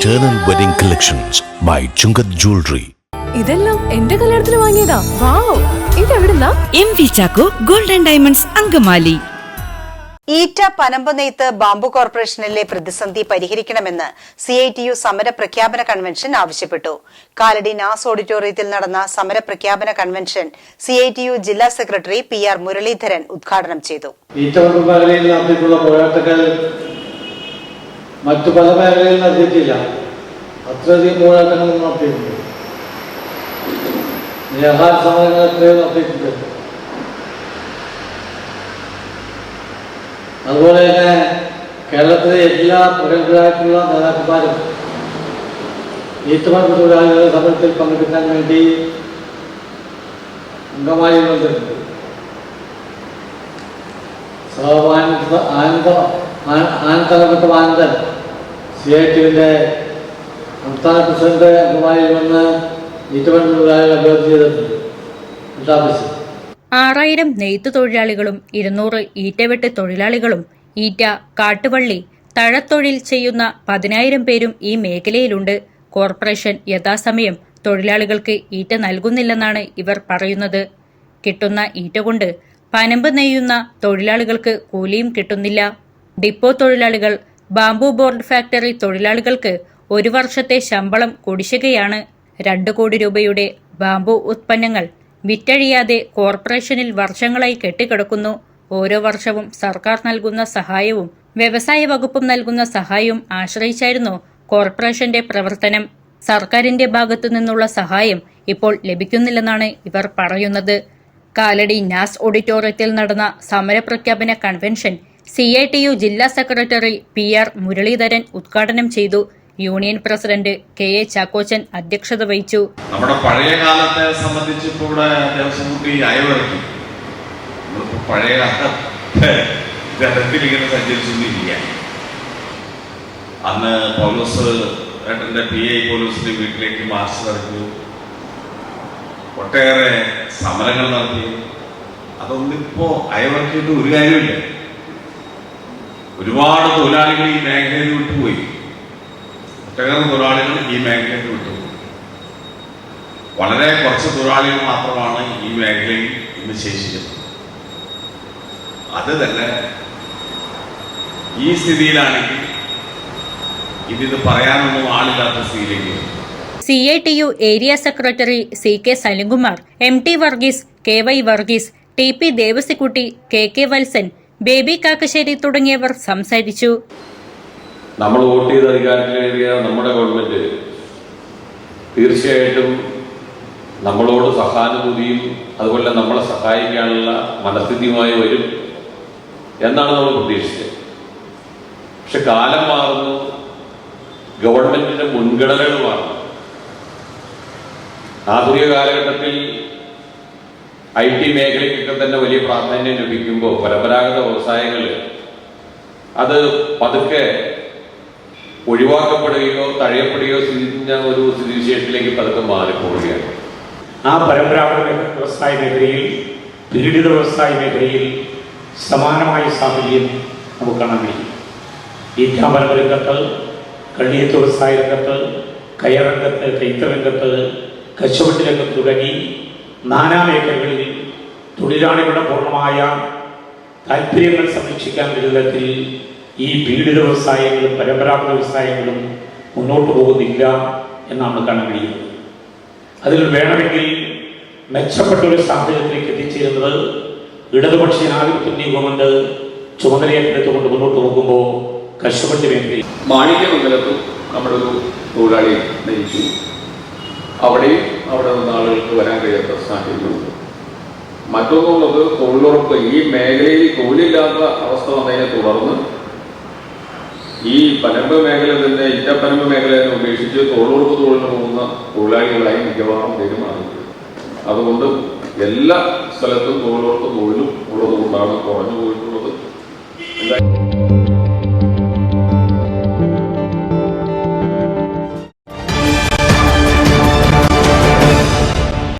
Eternal Wedding Collections by Chungath Jewelry. ഇതെല്ലാം എന്റെ കല്യാണത്തിന് വാങ്ങിയതാ. Wow ഇതെവിടുന്നാ? M V Chacko golden diamonds Angamaly. ഈറ്റ പനമ്പ് നെയ്ത്ത് ബാംബു കോർപ്പറേഷനിലെ പ്രതിസന്ധി പരിഹരിക്കണമെന്ന് സി ഐ ടി യു സമര പ്രഖ്യാപന കൺവെൻഷൻ ആവശ്യപ്പെട്ടു. കാലടി നാസ് ഓഡിറ്റോറിയത്തിൽ നടന്ന സമര പ്രഖ്യാപന convention C I T U ജില്ലാ സെക്രട്ടറി പി ആർ മുരളീധരൻ ഉദ്ഘാടനം ചെയ്തു. പോരാട്ടങ്ങൾ മറ്റു പല മേഖലയിൽ നടത്തിയിട്ടില്ല അത്രയധികം പോരാട്ടങ്ങൾ നടത്തിയിട്ടുണ്ട് നിരാഹാര സമരങ്ങൾ എത്രയോ നടത്തിയിട്ടുണ്ട് അതുപോലെ തന്നെ കേരളത്തിലെ എല്ലാ പ്രഗത്ഭരായിട്ടുള്ള നേതാക്കന്മാരും ഈറ്റുമർമ്മ തൊഴിലാളികളുടെ സമരത്തിൽ പങ്കെടുക്കാൻ വേണ്ടി അംഗമായി വന്നിട്ടുണ്ട് സഹവാനന്ദ ആനന്ദ ആനന്ദകപ്പെട്ട ആനന്ദൻ സി ഐ ടിയുടെ സംസ്ഥാന പ്രസിഡന്റ് അംഗമായി വന്ന് ഈറ്റുമണ്ഡലത്തിലായി അഭ്യർത്ഥി ചെയ്തിട്ടുണ്ട് ആറായിരം നെയ്ത്ത് തൊഴിലാളികളും ഇരുന്നൂറ് ഈറ്റവെട്ട് തൊഴിലാളികളും ഈറ്റ കാട്ടുവള്ളി തഴത്തൊഴിൽ ചെയ്യുന്ന പതിനായിരം പേരും ഈ മേഖലയിലുണ്ട്. കോർപ്പറേഷൻ യഥാസമയം തൊഴിലാളികൾക്ക് ഈറ്റ നൽകുന്നില്ലെന്നാണ് ഇവർ പറയുന്നത്. കിട്ടുന്ന ഈറ്റ കൊണ്ട് പനമ്പ് നെയ്യുന്ന തൊഴിലാളികൾക്ക് കൂലിയും കിട്ടുന്നില്ല. ഡിപ്പോ തൊഴിലാളികൾ ബാംബു ബോർഡ് ഫാക്ടറി തൊഴിലാളികൾക്ക് ഒരു വർഷത്തെ ശമ്പളം കുടിശ്ശികയാണ് രണ്ടു കോടി രൂപയുടെ ബാംബു ഉത്പന്നങ്ങൾ വിറ്റഴിയാതെ കോർപ്പറേഷനിൽ വർഷങ്ങളായി കെട്ടിക്കിടക്കുന്നു. ഓരോ വർഷവും സർക്കാർ നൽകുന്ന സഹായവും വ്യവസായ വകുപ്പും നൽകുന്ന സഹായവും ആശ്രയിച്ചായിരുന്നു കോർപ്പറേഷന്റെ പ്രവർത്തനം. സർക്കാരിന്റെ ഭാഗത്തു നിന്നുള്ള സഹായം ഇപ്പോൾ ലഭിക്കുന്നില്ലെന്നാണ് ഇവർ പറയുന്നത്. കാലടി നാസ് ഓഡിറ്റോറിയത്തിൽ നടന്ന സമരപ്രഖ്യാപന convention C I T U ജില്ലാ സെക്രട്ടറി പി ആർ മുരളീധരൻ ഉദ്ഘാടനം ചെയ്തു. Union president K A Chackochan അധ്യക്ഷത വഹിച്ചു. നമ്മുടെ പഴയ കാലത്തെ സംബന്ധിച്ച് ഇപ്പോൾ ഇവിടെ ദേവസ്വംകുട്ടി അയവിറക്കി പഴയ രഥത്തിൽ ഇങ്ങനെ സഞ്ചരിച്ചൊന്നുമില്ല അന്ന് പൗലോസ് ഏട്ടന്റെ പി ഐ പോലീസിന്റെ വീട്ടിലേക്ക് മാർച്ച് നടത്തി ഒട്ടേറെ സമരങ്ങൾ നടത്തി അതൊന്നിപ്പോ അയവിറക്കിയിട്ട് ഒരു കാര്യമില്ല ഒരുപാട് തൊഴിലാളികൾ ഈ മേഖലയിൽ വിട്ടുപോയി. ഒട്ടേറെ തൊഴിലാളികൾ ഈ മേഖലയിൽ വിട്ടുപോയി. വളരെ കുറച്ച് തൊഴിലാളികൾ മാത്രമാണ് ഈ മേഖലയിൽ ഇന്ന് ശേഷിക്കുന്നത്. അത് തന്നെ ഈ സ്ഥിതിയിലാണെങ്കിൽ ഇതിത് പറയാനൊന്നും ആളില്ലാത്ത സ്ഥിതിയിലേക്ക്. C I T U area secretary C K Salimkumar M T Varghese K Y Varghese T P Devassykutty K K Valsan Baby Kakkassery തുടങ്ങിയവർ സംസാരിച്ചു. നമ്മൾ വോട്ട് ചെയ്ത് അധികാരത്തിലേറിയ നമ്മുടെ ഗവൺമെന്റ് തീർച്ചയായിട്ടും നമ്മളോട് സഹാനുഭൂതിയും അതുപോലെ നമ്മളെ സഹായിക്കാനുള്ള മനസ്ഥിതിയുമായി വരും എന്നാണ് നമ്മൾ പ്രതീക്ഷിച്ചത്. പക്ഷെ കാലം മാറുന്നു ഗവൺമെന്റിന്റെ മുൻഗണനകൾ മാറുന്നു. ആധുനിക കാലഘട്ടത്തിൽ ഐ ടി മേഖലയ്ക്കൊക്കെ തന്നെ വലിയ പ്രാധാന്യം ലഭിക്കുമ്പോൾ പരമ്പരാഗത വ്യവസായങ്ങൾ അത് പതുക്കെ ഒഴിവാക്കപ്പെടുകയോ തഴയപ്പെടുകയോ ചെയ്യുന്ന ഒരു സ്ഥിതിവിശേഷത്തിലേക്ക് പതുക്കെ മാറിപ്പോവുകയാണ്. ആ പരമ്പരാഗത വ്യവസായ മേഖലയിൽ പീഡിത വ്യവസായ മേഖലയിൽ സമാനമായ സാഹചര്യം നമുക്ക് കാണാൻ കഴിയും. ഈറ്റാമരമ രംഗത്ത് കള്ളിയത്ത് വ്യവസായ രംഗത്ത് കയറംഗത്ത് കൈത്തരംഗത്ത് കച്ചവട്ടി രംഗത്ത് തുടങ്ങി നാനാ മേഖലകളിൽ തൊഴിലാളികളുടെ പൂർണമായ താല്പര്യങ്ങൾ സംരക്ഷിക്കാൻ വിധത്തിൽ ഈ പീഡിത വ്യവസായങ്ങളും പരമ്പരാഗത വ്യവസായങ്ങളും മുന്നോട്ട് പോകുന്നില്ല എന്നാണ് കാണാൻ കഴിയുന്നത്. അതിൽ വേണമെങ്കിൽ മെച്ചപ്പെട്ട ഒരു സാഹചര്യത്തിലേക്ക് എത്തിച്ചേരുന്നത് ഇടതുപക്ഷ ജനാധിപത്യ ഗവൺമെന്റ് ചുമതലയേറ്റെടുത്തുകൊണ്ട് മുന്നോട്ട് പോകുമ്പോൾ കശുവണ്ടി മേഖലയിൽ മാണിക്യമംഗലത്തും നമ്മുടെ ഒരു തൊഴിലാളി നയിച്ചു. അവിടെയും അവിടെ നിന്ന് ആളുകൾക്ക് വരാൻ കഴിയാത്ത സാഹചര്യമുണ്ട്. മറ്റൊന്നുള്ളത് തൊഴിലുറപ്പ്. ഈ മേഖലയിൽ തൊഴിലില്ലാത്ത അവസ്ഥ വന്നതിനെ തുടർന്ന് ഈ പനമ്പ് മേഖല തന്നെ ഇറ്റപ്പനമ്പ് മേഖല തന്നെ ഉപേക്ഷിച്ച് തൊഴിലുറപ്പ് തൊഴിലിന് പോകുന്ന തൊഴിലാളികളായി മിക്കവാറും പെരുമാറുന്നത് അതുകൊണ്ട് എല്ലാ സ്ഥലത്തും തൊഴിലുറപ്പ് തൊഴിലും ഉള്ളതുകൊണ്ടാണ് കുറഞ്ഞു പോയിട്ടുള്ളത്. എന്താ